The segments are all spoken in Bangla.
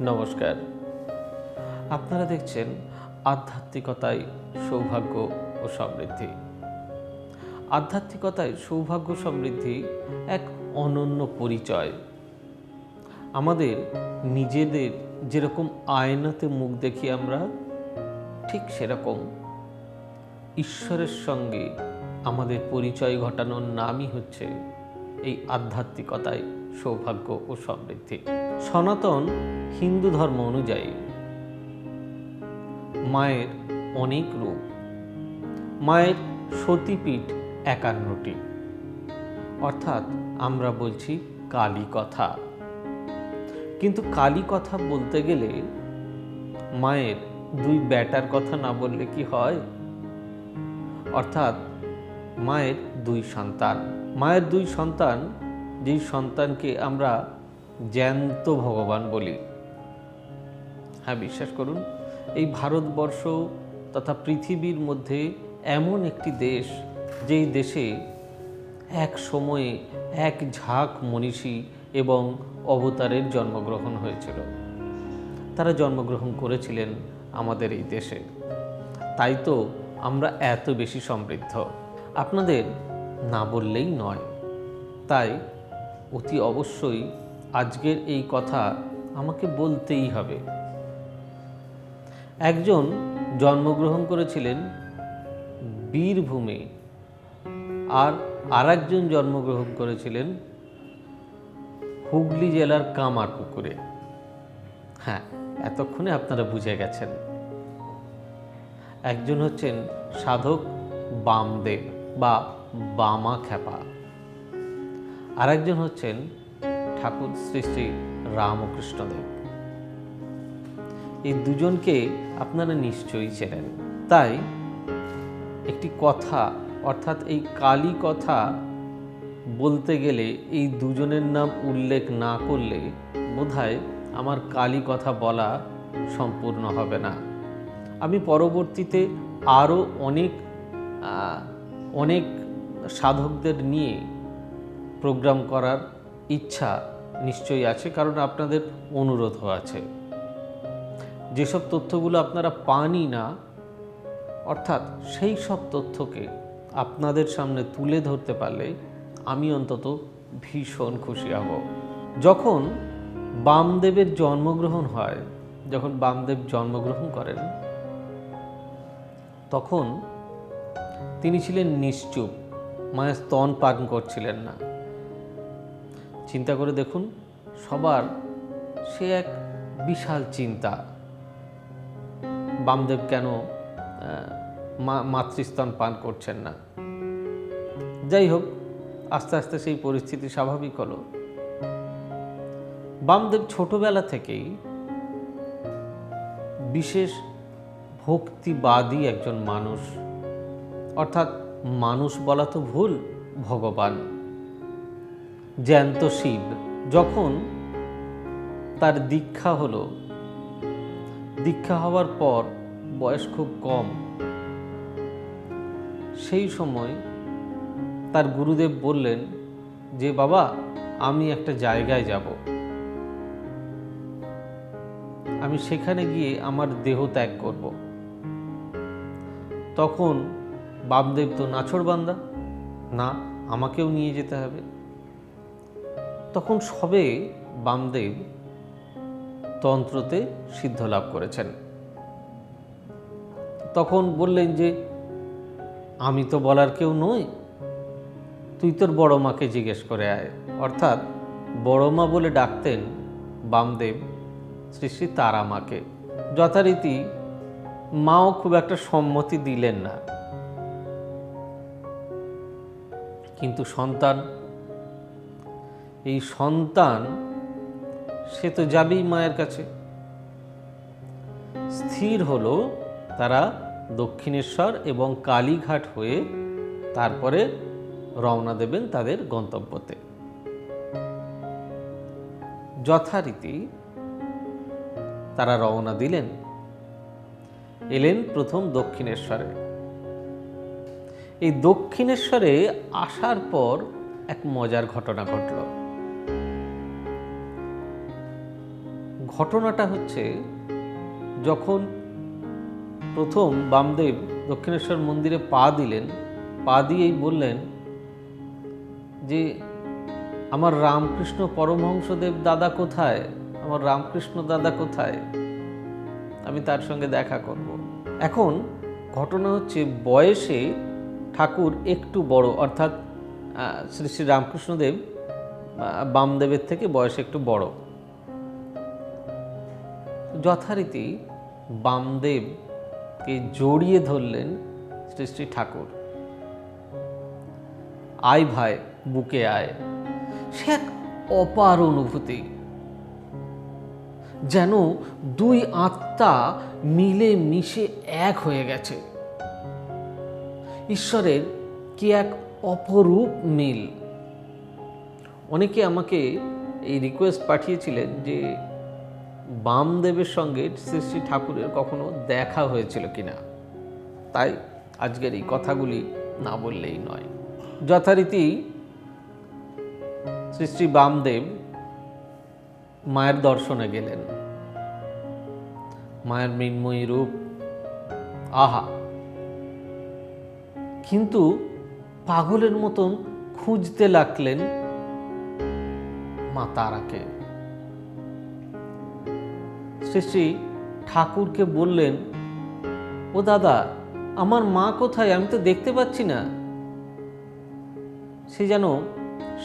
নমস্কার। আপনারা দেখছেন আধ্যাত্মিকতায় সৌভাগ্য ও সমৃদ্ধি। আধ্যাত্মিকতায় সৌভাগ্য সমৃদ্ধি এক অনন্য পরিচয়। আমাদের নিজেদের যেরকম আয়নাতে মুখ দেখি আমরা, ঠিক সেরকম ঈশ্বরের সঙ্গে আমাদের পরিচয় ঘটানোর নামই হচ্ছে এই আধ্যাত্মিকতায় সৌভাগ্য ও সমৃদ্ধি। সনাতন হিন্দু ধর্ম অনুযায়ী। মায়ের অনেক রূপ। মায়ের সতীপীঠ একান্নটি। অর্থাৎ আমরা বলছি কালী কথা কিন্তু কালী কথা বলতে গেলে মায়ের দুই ব্যাটার কথা না বললে কি হয়? অর্থাৎ মায়ের দুই সন্তান। মায়ের দুই সন্তান, যেই সন্তানকে আমরা জ্যান্ত ভগবান বলি। হ্যাঁ বিশ্বাস করুন, এই ভারতবর্ষ তথা পৃথিবীর মধ্যে এমন একটি দেশ, যেই দেশে এক সময়ে এক ঝাঁক মনীষী এবং অবতারের জন্মগ্রহণ হয়েছিল। তারা জন্মগ্রহণ করেছিলেন আমাদের এই দেশে। তাই তো আমরা এত বেশি সমৃদ্ধ। আপনাদের না বললেই নয়। তাই অতি অবশ্যই আজকের এই কথা আমাকে বলতেই হবে। একজন জন্মগ্রহণ করেছিলেন বীরভূমে আর আরেকজন জন্মগ্রহণ করেছিলেন হুগলি জেলার কামারপুকুরে। হ্যাঁ এতক্ষণে আপনারা বুঝে গেছেন। একজন হচ্ছেন সাধক বামদেব বা বামা খ্যাপা আরেকজন হচ্ছেন ঠাকুর শ্রী শ্রী রামকৃষ্ণদেব। এই দুজনকে আপনারা নিশ্চয়ই চেনেন। তাই একটি কথা, অর্থাৎ এই কালী কথা বলতে গেলে এই দুজনের নাম উল্লেখ না করলে বোধহয় আমার কালী কথা বলা সম্পূর্ণ হবে না। আমি পরবর্তীতে আরও অনেক অনেক সাধকদের নিয়ে প্রোগ্রাম করার ইচ্ছা নিশ্চয়ই আছে, কারণ আপনাদের অনুরোধও আছে। যেসব তথ্যগুলো আপনারা পানই না, অর্থাৎ সেই সব তথ্যকে আপনাদের সামনে তুলে ধরতে পারলে আমি অন্তত ভীষণ খুশি হব। যখন বামদেবের জন্মগ্রহণ হয়, যখন বামদেব জন্মগ্রহণ করেন, তখন তিনি ছিলেন নিশ্চুপ মায়ের স্তন পান করছিলেন না। চিন্তা করে দেখুন, সবার সে এক বিশাল চিন্তা। বামদেব কেন মাতৃস্তন পান করছেন না? যাই হোক, আস্তে আস্তে সেই পরিস্থিতি স্বাভাবিক হলো। বামদেব ছোটবেলা থেকেই বিশেষ ভক্তিবাদী একজন মানুষ। অর্থাৎ মানুষ বলা তো ভুল, ভগবান। জ্যান্ত শিব, যখন তার দীক্ষা হলো, দীক্ষা হওয়ার পর বয়স খুব কম। সেই সময় তার গুরুদেব বললেন যে, বাবা, আমি একটা জায়গায় যাব। আমি সেখানে গিয়ে আমার দেহ ত্যাগ করব। তখন বামদেব তো নাছড়বান্দা, না, আমাকেও নিয়ে যেতে হবে। তখন সবে বামদেব তন্ত্রতে সিদ্ধ লাভ করেছেন। তখন বললেন যে, আমি তো বলার কেউ নই। তুই তোর বড় মাকে জিজ্ঞেস করে আয়। অর্থাৎ বড় মা বলে ডাকতেন বামদেব শ্রী শ্রী তারা মাকে। যথারীতি মাও খুব একটা সম্মতি দিলেন না। কিন্তু সন্তান এই সন্তান, সে তো যাবেই মায়ের কাছে। স্থির হলো তারা দক্ষিণেশ্বর এবং কালীঘাট হয়ে তারপরে রওনা দেবেন তাদের গন্তব্যতে। যথারীতি তারা রওনা দিলেন। এলেন প্রথম দক্ষিণেশ্বরে। এই দক্ষিণেশ্বরে আসার পর এক মজার ঘটনা ঘটল। ঘটনাটা হচ্ছে যখন প্রথম বামদেব দক্ষিণেশ্বর মন্দিরে পা দিলেন, পা দিয়েই বললেন যে, আমার রামকৃষ্ণ পরমহংসদেব দাদা কোথায়? আমার রামকৃষ্ণ দাদা কোথায়? আমি তার সঙ্গে দেখা করব। এখন ঘটনা হচ্ছে বয়সে ঠাকুর একটু বড়, অর্থাৎ শ্রী শ্রী রামকৃষ্ণদেব বামদেবের থেকে বয়সে একটু বড়। যথারীতি বামদেবকে জড়িয়ে ধরলেন শ্রী শ্রী ঠাকুর। আয় ভাই, বুকে আয়। সে এক অপার অনুভূতি, যেন দুই আত্মা মিলে মিশে এক হয়ে গেছে। ঈশ্বরের কি এক অপরূপ মিল? অনেকে আমাকে এই রিকোয়েস্ট পাঠিয়েছিলেন যে বামদেবের সঙ্গে শ্রী শ্রী ঠাকুরের কখনো দেখা হয়েছিল কিনা? তাই আজকের এই কথাগুলি না বললেই নয়। যথারীতি শ্রী শ্রী বামদেব মায়ের দর্শনে গেলেন। মায়ের মৃন্ময়ী রূপ, আহা! কিন্তু পাগলের মতন খুঁজতে লাগলেন মা তারাকে। শ্রী শ্রী ঠাকুরকে বললেন, ও দাদা, আমার মা কোথায়? আমি তো দেখতে পাচ্ছি না। সে যেন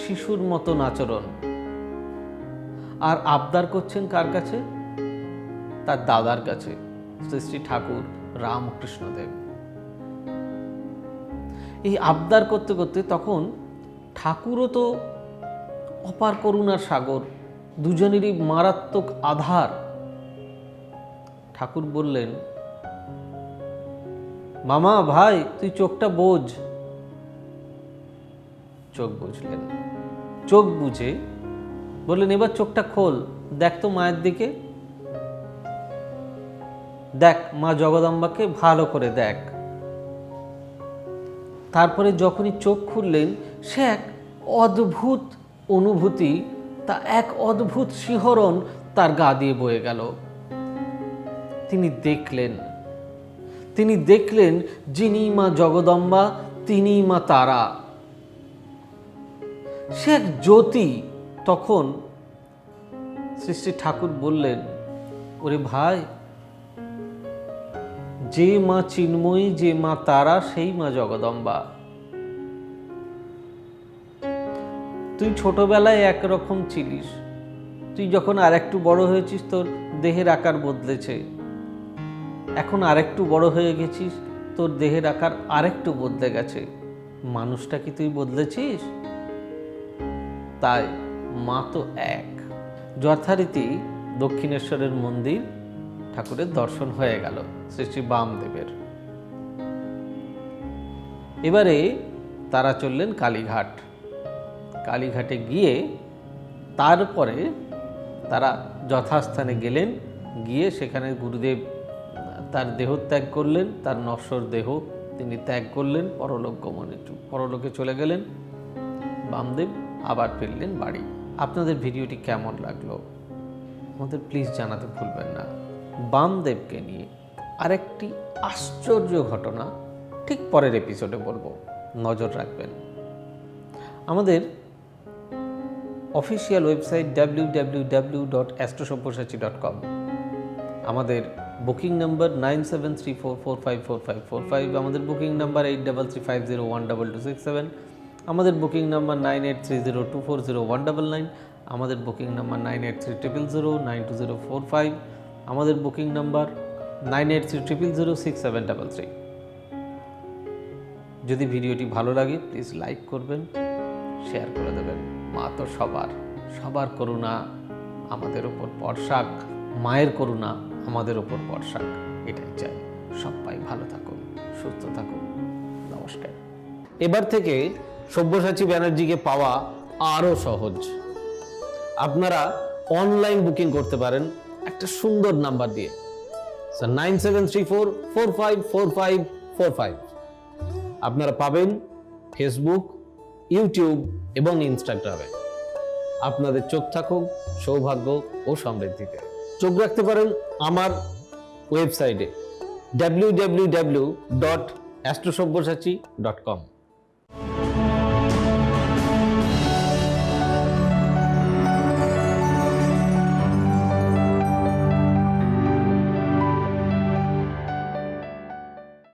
শিশুর মতন আচরণ। আর আবদার করছেন কার কাছে? তার দাদার কাছে, শ্রী শ্রী ঠাকুর রামকৃষ্ণদেব। এই আবদার করতে করতে তখন ঠাকুরও তো অপার করুণার সাগর, দুজনেরই মারাত্মক আধার ঠাকুর বললেন, মামা, ভাই, তুই চোখটা বোঝ। চোখ বুঝলেন। চোখ বুঝে বললেন, এবার চোখটা খোল, দেখ তো মায়ের দিকে। দেখ, মা জগদম্বাকে ভালো করে দেখ। তারপরে যখনই চোখ খুললেন, সে এক অদ্ভুত অনুভূতি, তা এক অদ্ভুত শিহরণ তার গা দিয়ে বয়ে গেল। তিনি দেখলেন। তিনি দেখলেন যিনি মা জগদম্বা তিনি মা তারা। সে এক জ্যোতি তখন শ্রী শ্রী ঠাকুর বললেন, ওরে ভাই, যে মা চিন্ময়ী, যে মা তারা, সেই মা জগদম্বা। তুই ছোটবেলায় একরকম ছিলিস। তুই যখন আর একটু বড় হয়েছিস, তোর দেহের আকার বদলেছে। এখন আরেকটু বড় হয়ে গেছিস, তোর দেহের আকার আরেকটু বদলে গেছে। মানুষটা কি তুই বদলেছিস? তাই মা তো এক। যথারীতি দক্ষিণেশ্বরের মন্দির ঠাকুরের দর্শন হয়ে গেল শ্রী শ্রী বামদেবের। এবারে তারা চললেন কালীঘাট। কালীঘাটে গিয়ে তারপরে তারা যথাস্থানে গেলেন, গিয়ে সেখানে গুরুদেব তার দেহ ত্যাগ করলেন, তার নশ্বর দেহ তিনি ত্যাগ করলেন, পরলোক গমনে পরলোকে চলে গেলেন, বামদেব আবার ফিরলেন বাড়ি। আপনাদের ভিডিওটি কেমন লাগল? আমাদের প্লিজ জানাতে ভুলবেন না। বামদেবকে নিয়ে আরেকটি আশ্চর্য ঘটনা ঠিক পরের এপিসোডে বলব। নজর রাখবেন। আমাদের official website W W W dot astrosabyasachi dot com আমাদের booking number nine seven three four four five four five four five আমাদের booking number eight double three five zero one double two six seven আমাদের booking number nine eight three zero two four zero one double nine আমাদের booking number nine eight three triple zero nine two zero four five আমাদের booking number nine eight three triple zero six seven double three যদি ভিডিওটি ভালো লাগে প্লিজ লাইক করবেন শেয়ার করে দেবেন। মা তো সবার সবার করুণা আমাদের ওপর বর্ষাক, মায়ের করুণা আমাদের ওপর বর্ষাক এটাই চাই। সবাই ভালো থাকুন, সুস্থ থাকুন। নমস্কার। এবার থেকে সব্যসাচী ব্যানার্জিকে পাওয়া আরও সহজ। আপনারা অনলাইন বুকিং করতে পারেন একটা সুন্দর নাম্বার দিয়ে। Sir, nine seven three four four five four five four five. আপনারা পাবেন ফেসবুক, ইউটিউব এবং ইনস্টাগ্রামে। আপনাদের চোখ থাকুক সৌভাগ্য ও সমৃদ্ধিতে। চোখ রাখতে পারেন আমার ওয়েবসাইটে W W W dot astrosabyasachi dot com